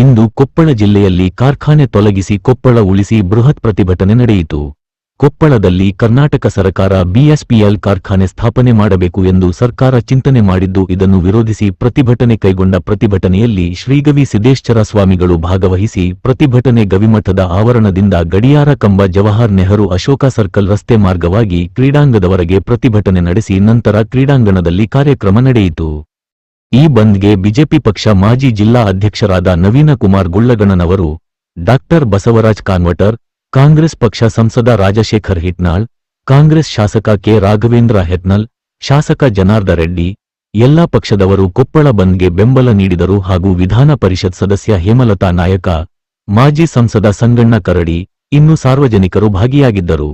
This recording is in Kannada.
ಇಂದು ಕೊಪ್ಪಳ ಜಿಲ್ಲೆಯಲ್ಲಿ ಕಾರ್ಖಾನೆ ತೊಲಗಿಸಿ ಕೊಪ್ಪಳ ಉಳಿಸಿ ಬೃಹತ್ ಪ್ರತಿಭಟನೆ ನಡೆಯಿತು. ಕೊಪ್ಪಳದಲ್ಲಿ ಕರ್ನಾಟಕ ಸರಕಾರ ಬಿಎಸ್ಪಿಎಲ್ ಕಾರ್ಖಾನೆ ಸ್ಥಾಪನೆ ಮಾಡಬೇಕು ಎಂದು ಸರ್ಕಾರ ಚಿಂತನೆ ಮಾಡಿದ್ದು, ಇದನ್ನು ವಿರೋಧಿಸಿ ಪ್ರತಿಭಟನೆ ಕೈಗೊಂಡ ಪ್ರತಿಭಟನೆಯಲ್ಲಿ ಶ್ರೀಗವಿ ಸಿದ್ದೇಶ್ವರ ಸ್ವಾಮಿಗಳು ಭಾಗವಹಿಸಿ ಪ್ರತಿಭಟನೆ ಗವಿಮಠದ ಆವರಣದಿಂದ ಗಡಿಯಾರ ಕಂಬ ಜವಾಹರ್ ನೆಹರು ಅಶೋಕ ಸರ್ಕಲ್ ರಸ್ತೆ ಮಾರ್ಗವಾಗಿ ಕ್ರೀಡಾಂಗದವರೆಗೆ ಪ್ರತಿಭಟನೆ ನಡೆಸಿ ನಂತರ ಕ್ರೀಡಾಂಗಣದಲ್ಲಿ ಕಾರ್ಯಕ್ರಮ ನಡೆಯಿತು. ಈ ಬಂದ್ಗೆ ಬಿಜೆಪಿ ಪಕ್ಷ ಮಾಜಿ ಜಿಲ್ಲಾ ಅಧ್ಯಕ್ಷರಾದ ನವೀನ ಕುಮಾರ್ ಗುಳ್ಳಗಣ್ಣನವರು, ಡಾಕ್ಟರ್ ಬಸವರಾಜ್ ಕಾನ್ವಟರ್, ಕಾಂಗ್ರೆಸ್ ಪಕ್ಷ ಸಂಸದ ರಾಜಶೇಖರ್ ಹಿಟ್ನಾಳ್, ಕಾಂಗ್ರೆಸ್ ಶಾಸಕ ಕೆ. ರಾಘವೇಂದ್ರ ಹೆತ್ನಲ್ ಶಾಸಕ ಜನಾರ್ದ ರೆಡ್ಡಿ, ಎಲ್ಲಾ ಪಕ್ಷದವರು ಕೊಪ್ಪಳ ಬಂದ್ಗೆ ಬೆಂಬಲ ನೀಡಿದರು ಹಾಗೂ ವಿಧಾನ ಪರಿಷತ್ ಸದಸ್ಯ ಹೇಮಲತಾ ನಾಯಕ, ಮಾಜಿ ಸಂಸದ ಸಂಗಣ್ಣ ಕರಡಿ, ಇನ್ನು ಸಾರ್ವಜನಿಕರು ಭಾಗಿಯಾಗಿದ್ದರು.